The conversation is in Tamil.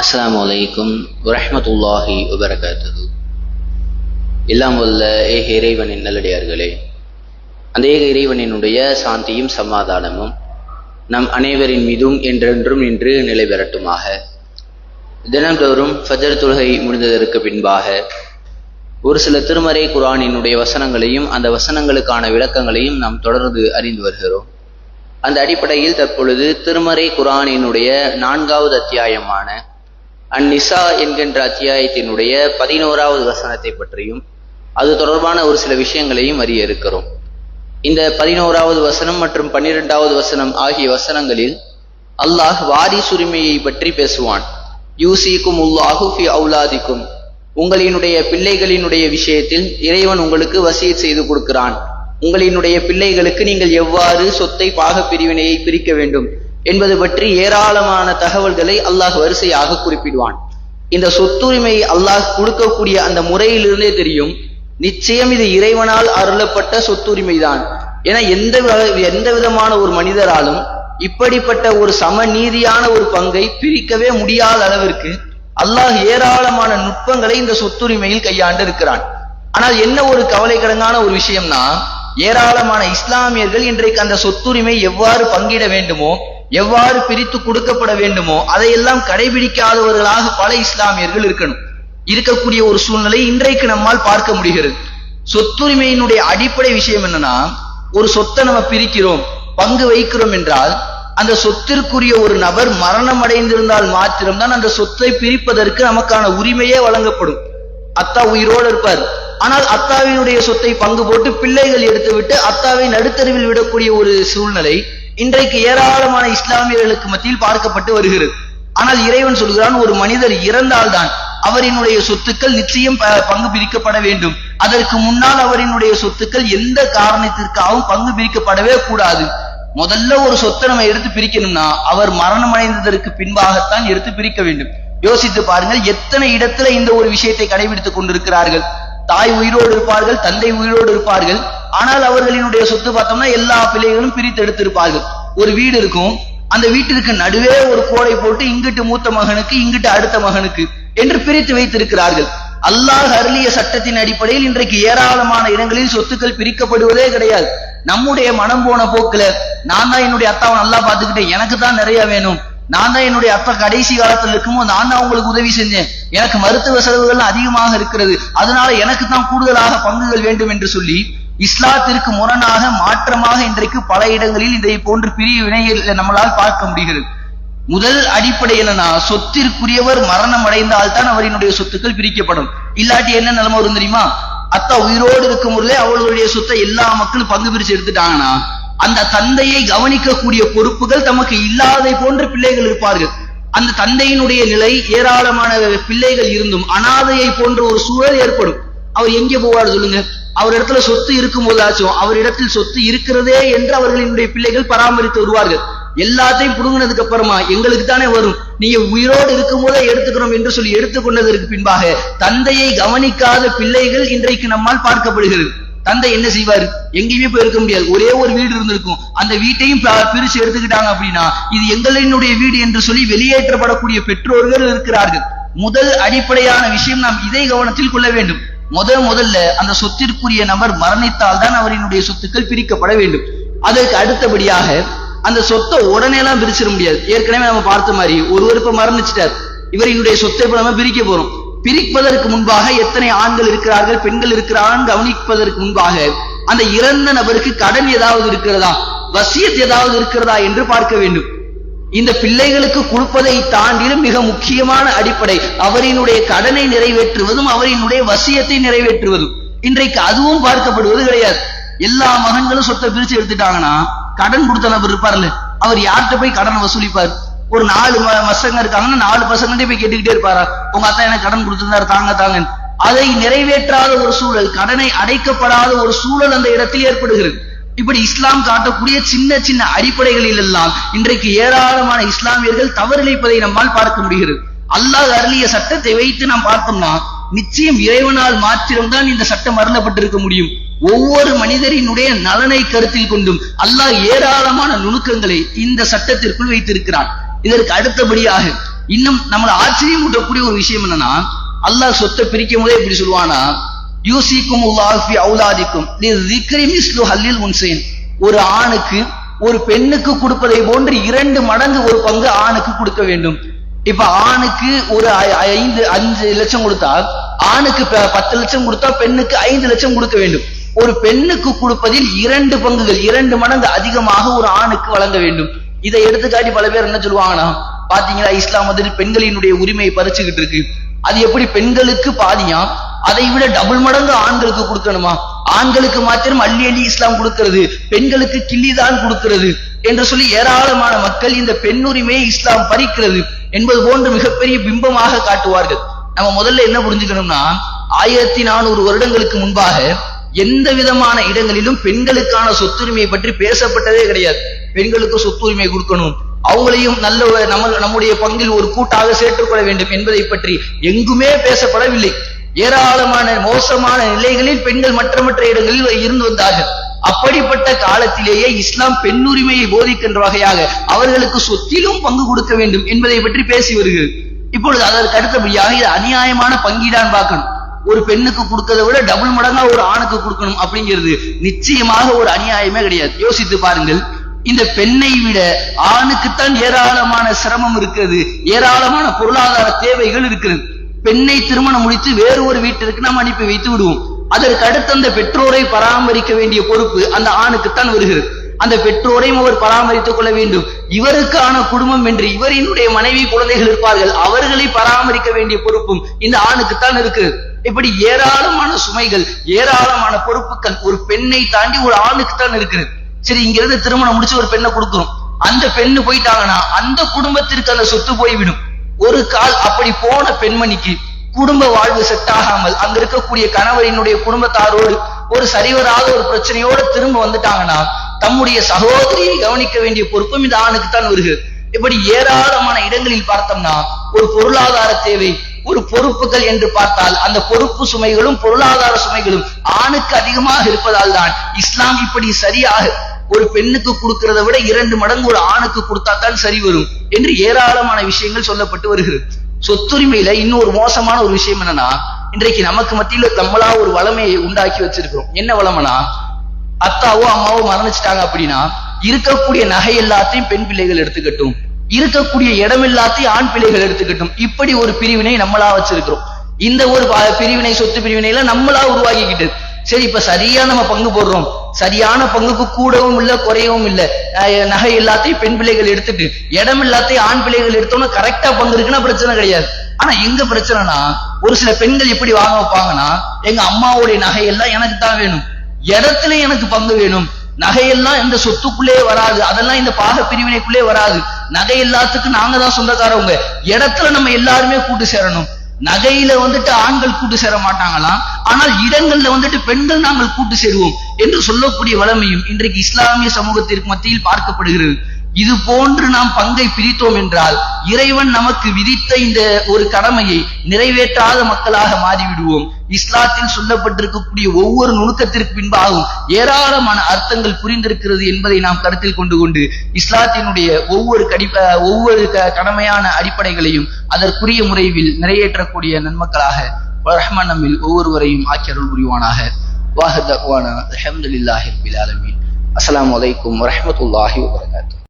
அஸ்லாம் வலைக்கும் வரமத்துல்லாஹி வபரகாத்துஹு. எல்லாம் வல்ல ஏக இறைவனின் நல்லடியார்களே. அந்த ஏக இறைவனினுடைய சாந்தியும் சமாதானமும் நம் அனைவரின் மீதும் என்றென்றும் இன்று நிலை பெறட்டுமாக. தினந்தோறும் ஃபஜர் தொழுகை முடிந்ததற்கு பின்பாக ஒரு சில திருமறை குரானினுடைய வசனங்களையும் அந்த வசனங்களுக்கான விளக்கங்களையும் நாம் தொடர்ந்து அறிந்து வருகிறோம். அந்த அடிப்படையில் தற்பொழுது திருமறை குரானினுடைய நான்காவது அத்தியாயமான அந்நிசா என்கின்ற அத்தியாயத்தினுடைய பதினோராவது வசனத்தை பற்றியும் அது தொடர்பான ஒரு சில விஷயங்களையும் அறிய இருக்கிறோம். இந்த பதினோராவது வசனம் மற்றும் பன்னிரெண்டாவது வசனம் ஆகிய வசனங்களில் அல்லாஹ் வாரிசுரிமையை பற்றி பேசுவான். யூசிக்கும் உல்லாஹுஃபி அவுலாதிக்கும். உங்களினுடைய பிள்ளைகளினுடைய விஷயத்தில் இறைவன் உங்களுக்கு வசியத் செய்து கொடுக்கிறான். உங்களினுடைய பிள்ளைகளுக்கு நீங்கள் எவ்வாறு சொத்தை பாக பிரிவினையை பிரிக்க வேண்டும்? என்பது பற்றி ஏராளமான தகவல்களை அல்லாஹ் வரிசையாக குறிப்பிடுவான். இந்த சொத்துரிமையை அல்லாஹ் கொடுக்கக்கூடிய அந்த முறையிலிருந்தே தெரியும். நிச்சயம் இது இறைவனால் அருளப்பட்ட சொத்துரிமைதான். என எந்த எந்த விதமான ஒரு மனிதராலும் இப்படிப்பட்ட ஒரு சமநீதியான ஒரு பங்கை பிரிக்கவே முடியாத அளவிற்கு அல்லாஹ் ஏராளமான நுட்பங்களை இந்த சொத்துரிமையில் கையாண்டு இருக்கிறான் ஆனால் என்ன ஒரு கவலைக்கிடங்கான ஒரு விஷயம்னா ஏராளமான இஸ்லாமியர்கள் இன்றைக்கு அந்த சொத்துரிமை எவ்வாறு பங்கிட வேண்டுமோ எவ்வாறு பிரித்து கொடுக்கப்பட வேண்டுமோ அதையெல்லாம் கடைபிடிக்காதவர்களாக பல இஸ்லாமியர்கள் இருக்கணும். இருக்கக்கூடிய ஒரு சூழ்நிலை இன்றைக்கு நம்மால் பார்க்க முடிகிறது. சொத்துரிமையினுடைய அடிப்படை விஷயம் என்னன்னா ஒரு சொத்தை நம்ம பிரிக்கிறோம் பங்கு வைக்கிறோம் என்றால் அந்த சொத்திற்குரிய ஒரு நபர் மரணம் அடைந்திருந்தால் மாத்திரம்தான் அந்த சொத்தை பிரிப்பதற்கு நமக்கான உரிமையே வழங்கப்படும். அத்தா உயிரோடு இருப்பார். ஆனால் அத்தாவினுடைய சொத்தை பங்கு போட்டு பிள்ளைகள் எடுத்துவிட்டு அத்தாவை நடுத்தருவில் விடக்கூடிய ஒரு சூழ்நிலை இன்றைக்கு ஏராளமான இஸ்லாமியர்களுக்கு மத்தியில் பார்க்கப்பட்டு வருகிறது. ஆனால் இறைவன் சொல்கிறான் ஒரு மனிதர் இறந்தால்தான் அவரினுடைய சொத்துக்கள் நிச்சயம் பங்கு பிரிக்கப்பட வேண்டும். அதற்கு முன்னால் அவரினுடைய சொத்துக்கள் எந்த காரணத்திற்காகவும் பங்கு பிரிக்கப்படவே கூடாது. முதல்ல ஒரு சொத்தை நம்ம எடுத்து பிரிக்கணும்னா அவர் மரணம் அடைந்ததற்கு பின்பாகத்தான் எடுத்து பிரிக்க வேண்டும். யோசித்து பாருங்கள் எத்தனை இடத்துல இந்த ஒரு விஷயத்தை கடைபிடித்துக் கொண்டிருக்கிறார்கள்? தாய் உயிரோடு இருப்பார்கள் தந்தை உயிரோடு இருப்பார்கள். ஆனால் அவர்களினுடைய சொத்து பார்த்தோம்னா எல்லா பிள்ளைகளும் பிரித்து எடுத்திருப்பார்கள். ஒரு வீடு இருக்கும். அந்த வீட்டிற்கு நடுவே ஒரு கோடை போட்டு இங்கிட்டு மூத்த மகனுக்கு இங்கிட்டு அடுத்த மகனுக்கு என்று பிரித்து வைத்திருக்கிறார்கள். அல்லாஹ் அருளிய சட்டத்தின் அடிப்படையில் இன்றைக்கு ஏராளமான இடங்களில் சொத்துக்கள் பிரிக்கப்படுவதே கிடையாது. நம்முடைய மனம் போன போக்குல நான் தான் என்னுடைய அத்தாவை நல்லா பார்த்துக்கிட்டேன். எனக்கு தான் நிறைய வேணும். நான் தான் என்னுடைய அப்பா கடைசி காலத்துல இருக்குமோ நான் தான் உங்களுக்கு உதவி செஞ்சேன். எனக்கு மருத்துவ செலவுகள் அதிகமாக இருக்கிறது. அதனால எனக்கு தான் கூடுதலாக பங்குகள் வேண்டும் என்று சொல்லி இஸ்லாத்திற்கு முரணாக மாற்றமாக இன்றைக்கு பல இடங்களில் இதை போன்று பிரிவினைகள் நம்மளால் பார்க்க முடிகிறது. முதல் அடிப்படை என்னன்னா சொத்திற்குரியவர் மரணம் அடைந்தால் தான் அவரினுடைய சொத்துக்கள் பிரிக்கப்படும். இல்லாட்டி என்ன நிலைமை வரும் தெரியுமா? அத்தா உயிரோடு இருக்கும் பொழுதே அவர்களுடைய சொத்தை எல்லா மக்களும் பங்கு பிரிச்சு எடுத்துட்டாங்கன்னா அந்த தந்தையை கவனிக்கக்கூடிய பொறுப்புகள் தமக்கு இல்லாதை போன்ற பிள்ளைகள் இருப்பார்கள். அந்த தந்தையினுடைய நிலை ஏராளமான பிள்ளைகள் இருந்தும் அனாதையை போன்ற ஒரு சூழல் ஏற்படும். அவர் எங்கே போவார் சொல்லுங்க? அவர் இடத்துல சொத்து இருக்கும் போதாச்சும் அவர் இடத்தில் சொத்து இருக்கிறதே என்று அவர்களினுடைய பிள்ளைகள் பராமரித்து வருவார்கள். எல்லாத்தையும் புடுங்கினதுக்கு அப்புறமா எங்களுக்கு தானே வரும். நீங்க உயிரோடு இருக்கும் போதே எடுத்துக்கிறோம் என்று சொல்லி எடுத்துக்கொண்டதற்கு பின்பாக தந்தையை கவனிக்காத பிள்ளைகள் இன்றைக்கு நம்மால் பார்க்கப்படுகிறது. தந்தை என்ன செய்வார்? எங்கேயுமே போய் இருக்க முடியாது. ஒரே ஒரு வீடு இருந்திருக்கும். அந்த வீட்டையும் பிரிச்சு எடுத்துக்கிட்டாங்க அப்படின்னா இது எங்களினுடைய வீடு என்று சொல்லி வெளியேற்றப்படக்கூடிய பெற்றோர்கள் இருக்கிறார்கள். முதல் அடிப்படையான விஷயம் நாம் இதை கவனத்தில் கொள்ள வேண்டும். முதல் முதல்ல அந்த சொத்திற்குரிய நபர் மரணித்தால் தான் அவரினுடைய சொத்துக்கள் பிரிக்கப்பட வேண்டும். அதற்கு அடுத்தபடியாக அந்த சொத்தை உடனே எல்லாம் பிரிச்சிட முடியாது. ஏற்கனவே நம்ம பார்த்த மாதிரி ஒருவர் இப்ப மரணிச்சிட்டார். இவரினுடைய சொத்தை இப்ப நம்ம பிரிக்க போறோம். பிரிப்பதற்கு முன்பாக எத்தனை ஆண்கள் இருக்கிறார்கள் பெண்கள் இருக்கிறார்கள் கவனிப்பதற்கு முன்பாக அந்த இறந்த நபருக்கு கடன் ஏதாவது இருக்கிறதா? வசியத் ஏதாவது இருக்கிறதா என்று பார்க்க வேண்டும். இந்த பிள்ளைகளுக்கு கொடுப்பதை தாண்டிலும் மிக முக்கியமான அடிப்படை. அவரினுடைய கடனை நிறைவேற்றுவதும் அவரினுடைய வசியத்தை நிறைவேற்றுவதும். இன்றைக்கு அதுவும் பார்க்கப்படுவது கிடையாது. எல்லா மகன்களும் சொத்தை பிரிச்சு எடுத்துட்டாங்கன்னா கடன் கொடுத்த நபர் இருப்பார்ல அவர் யார்கிட்ட போய் கடன் வசூலிப்பார்? ஒரு நாலு மசங்க பசங்க இருக்காங்கன்னா நாலு பசங்க போய் கேட்டுக்கிட்டே இருப்பாரா? உங்க அத்தா எனக்கு கடன் கொடுத்திருந்தாரு தாங்க தாங்க அதை நிறைவேற்றாத ஒரு சூழல் கடனை அடைக்கப்படாத ஒரு சூழல் அந்த இடத்தில் ஏற்படுகிறது. இப்படி இஸ்லாம் காட்டக்கூடிய சின்ன சின்ன அடிப்படைகளில் எல்லாம் இன்றைக்கு ஏராளமான இஸ்லாமியர்கள் தவறிழைப்பதை நம்மால் பார்க்க முடிகிறது. அல்லாஹ் அருளிய சட்டத்தை வைத்து நாம் பார்த்தோம்னா நிச்சயம் இறைவனால் மாத்திரம்தான் இந்த சட்டம் அருளப்பட்டிருக்க முடியும். ஒவ்வொரு மனிதரினுடைய நலனை கருத்தில் கொண்டும் அல்லாஹ் ஏராளமான நுணுக்கங்களை இந்த சட்டத்திற்குள் வைத்திருக்கிறான். இதற்கு அடுத்தபடியாக இன்னும் நம்மளை ஆச்சரியம் ஊட்டக்கூடிய ஒரு விஷயம் என்னன்னா அல்லாஹ் சொத்தை பிரிக்கும் போதே இப்படி சொல்லுவானா யூசிக்கும் உல்லாஹி அவுலாதிக்கும் மிஸ்லு ஹல்லில் ஒரு ஆணுக்கு ஒரு பெண்ணுக்கு கொடுப்பதை போன்று இரண்டு மடங்கு ஒரு பங்கு ஆணுக்கு கொடுக்க வேண்டும். இப்ப ஆணுக்கு ஒரு ஐ- ஐந்து அஞ்சு லட்சம் கொடுத்தா ஆணுக்கு பத்து லட்சம் கொடுத்தா பெண்ணுக்கு ஐந்து லட்சம் கொடுக்க வேண்டும். ஒரு பெண்ணுக்கு கொடுப்பதில் இரண்டு பங்குகள் இரண்டு மடங்கு அதிகமாக ஒரு ஆணுக்கு வழங்க வேண்டும். இதை எடுத்துக்காட்டி பல பேர் என்ன சொல்லுவாங்கன்னா பாத்தீங்களா இஸ்லாம் வந்துட்டு பெண்களினுடைய உரிமையை பறிச்சுக்கிட்டு இருக்கு. அது எப்படி பெண்களுக்கு பாதியா அதை விட டபுள் மடங்கு ஆண்களுக்கு கொடுக்கணுமா? ஆண்களுக்கு மாத்திரம் அள்ளி அள்ளி இஸ்லாம் கொடுக்கிறது. பெண்களுக்கு கிள்ளிதான் கொடுக்கிறது. என்று சொல்லி ஏராளமான மக்கள் இந்த பெண் உரிமையை இஸ்லாம் பறிக்கிறது என்பது போன்று மிகப்பெரிய பிம்பமாக காட்டுவார்கள். நம்ம முதல்ல என்ன புரிஞ்சுக்கணும்னா ஆயிரத்தி நானூறு வருடங்களுக்கு முன்பாக எந்த விதமான இடங்களிலும் பெண்களுக்கான சொத்துரிமையை பற்றி பேசப்பட்டதே கிடையாது. பெண்களுக்கு சொத்துரிமை கொடுக்கணும். அவங்களையும் நல்ல நம்ம நம்முடைய பங்கில் ஒரு கூட்டாக சேர்த்துக்கொள்ள வேண்டும் என்பதை பற்றி எங்குமே பேசப்படவில்லை. ஏராளமான மோசமான நிலைகளில் பெண்கள் மற்ற மற்ற இடங்களில் இருந்து வந்தார்கள். அப்படிப்பட்ட காலத்திலேயே இஸ்லாம் பெண்ணுரிமையை போதிக்கின்ற வகையாக அவர்களுக்கு சொத்திலும் பங்கு கொடுக்க வேண்டும் என்பதை பற்றி பேசி வருகிறது. இப்பொழுது அதற்கு அடுத்தபடியாக இது அநியாயமான பங்கீடான் பார்க்கணும். ஒரு பெண்ணுக்கு கொடுக்கறதை விட டபுள் மடங்கா ஒரு ஆணுக்கு கொடுக்கணும் அப்படிங்கிறது நிச்சயமாக ஒரு அநியாயமே கிடையாது. யோசித்து பாருங்கள். இந்த பெண்ணை விட ஆணுக்குத்தான் ஏராளமான சிரமம் இருக்கிறது. ஏராளமான பொருளாதார தேவைகள் இருக்கிறது. பெண்ணை திருமணம் முடித்து வேறு ஒரு வீட்டிற்கு நாம் அனுப்பி வைத்து விடுவோம். அதற்கு அடுத்து அந்த பெற்றோரை பராமரிக்க வேண்டிய பொறுப்பு அந்த ஆணுக்குத்தான் வருகிறது. அந்த பெற்றோரையும் அவர் பராமரித்துக் கொள்ள வேண்டும். இவருக்கான குடும்பம் என்று இவரினுடைய மனைவி குழந்தைகள் இருப்பார்கள். அவர்களை பராமரிக்க வேண்டிய பொறுப்பும் இந்த ஆணுக்குத்தான் இருக்கு இப்படி ஏராளமான சுமைகள் ஏராளமான பொறுப்புகள் ஒரு பெண்ணை தாண்டி ஒரு ஆணுக்குத்தான் இருக்கிறது. சரி இங்க இருந்து திருமணம் முடிச்சு ஒரு பெண்ணை கொடுக்கணும் அந்த பெண்ணு போயிட்டாங்கன்னா அந்த குடும்பத்திற்கு அந்த சொத்து போய்விடும். ஒரு கால் அப்படி போன பெண்மணிக்கு குடும்ப வாழ்வு செட்டாகாமல் அங்க இருக்கக்கூடிய கணவரினுடைய குடும்பத்தாரோடு ஒரு சரிவராத ஒரு பிரச்சனையோட திரும்ப வந்துட்டாங்கன்னா தம்முடைய சகோதரியை கவனிக்க வேண்டிய பொறுப்பும் இந்த ஆணுக்கு தான் வருகிறது இப்படி ஏராளமான இடங்களில் பார்த்தோம்னா ஒரு பொருளாதார தேவை ஒரு பொறுப்புகள் என்று பார்த்தால் அந்த பொறுப்பு சுமைகளும் பொருளாதார சுமைகளும் ஆணுக்கு அதிகமாக இருப்பதால் தான் இஸ்லாம் இப்படி சரியாக ஒரு பெண்ணுக்கு கொடுக்கறத விட இரண்டு மடங்கு ஒரு ஆணுக்கு கொடுத்தாத்தான் சரி வரும் என்று ஏராளமான விஷயங்கள் சொல்லப்பட்டு வருகிறது. சொத்துரிமையில இன்னொரு மோசமான ஒரு விஷயம் என்னன்னா இன்றைக்கு நமக்கு மத்தியில நம்மளா ஒரு வளமையை உண்டாக்கி வச்சிருக்கிறோம். என்ன வளமனா அத்தாவோ அம்மாவோ மரணிச்சிட்டாங்க அப்படின்னா இருக்கக்கூடிய நகை எல்லாத்தையும் பெண் பிள்ளைகள் எடுத்துக்கட்டும். இருக்கக்கூடிய இடம் எல்லாத்தையும் ஆண் பிள்ளைகள் எடுத்துக்கட்டும். இப்படி ஒரு பிரிவினை நம்மளா வச்சிருக்கிறோம். இந்த ஒரு பிரிவினை சொத்து பிரிவினை எல்லாம் நம்மளா உருவாக்கிக்கிட்டு சரி இப்ப சரியா நம்ம பங்கு போடுறோம். சரியான பங்குக்கு கூடவும் இல்ல குறையவும் இல்ல. நகை எல்லாத்தையும் பெண் பிள்ளைகள் எடுத்துட்டு இடம் எல்லாத்தையும் ஆண் பிள்ளைகள் எடுத்தோம்னா கரெக்டா பங்கு இருக்குன்னா பிரச்சனை கிடையாது. ஆனா எங்க பிரச்சனைனா ஒரு சில பெண்கள் எப்படி வாங்க வைப்பாங்கன்னா எங்க அம்மாவுடைய நகையெல்லாம் எனக்கு தான் வேணும். இடத்துல எனக்கு பங்கு வேணும். நகையெல்லாம் இந்த சொத்துக்குள்ளே வராது. அதெல்லாம் இந்த பாக பிரிவினைக்குள்ளே வராது. நகை எல்லாத்துக்கும் நாங்க தான் சொந்தக்காரவங்க. இடத்துல நம்ம எல்லாருமே கூட்டு சேரணும். நகையில வந்துட்டு ஆண்கள் கூட்டு சேர மாட்டாங்களாம். ஆனால் இடங்கள்ல வந்துட்டு பெண்கள் நாங்கள் கூட்டு சேருவோம் என்று சொல்லக்கூடிய வளமையும் இன்றைக்கு இஸ்லாமிய சமூகத்திற்கு மத்தியில் பார்க்கப்படுகிறது. இது போன்று நாம் பங்கை பிரித்தோம் என்றால் இறைவன் நமக்கு விதித்த இந்த ஒரு கடமையை நிறைவேற்றாத மக்களாக மாறிவிடுவோம். இஸ்லாத்தில் சொல்லப்பட்டிருக்கக்கூடிய ஒவ்வொரு நுணுக்கத்திற்கு பின்பாகவும் ஏராளமான அர்த்தங்கள் புரிந்திருக்கிறது என்பதை நாம் கருத்தில் கொண்டு கொண்டு இஸ்லாத்தினுடைய ஒவ்வொரு கடி ஒவ்வொரு க- கடமையான அடிப்படைகளையும் அதற்குரிய முறையில் நிறைவேற்றக்கூடிய நன்மக்களாக ரஹ்மான் நம்மில் ஒவ்வொருவரையும் ஆக்கியருள் புரிவானாக. வாஹத் அஹமதுல்லாஹி ரபில் ஆலமீன்.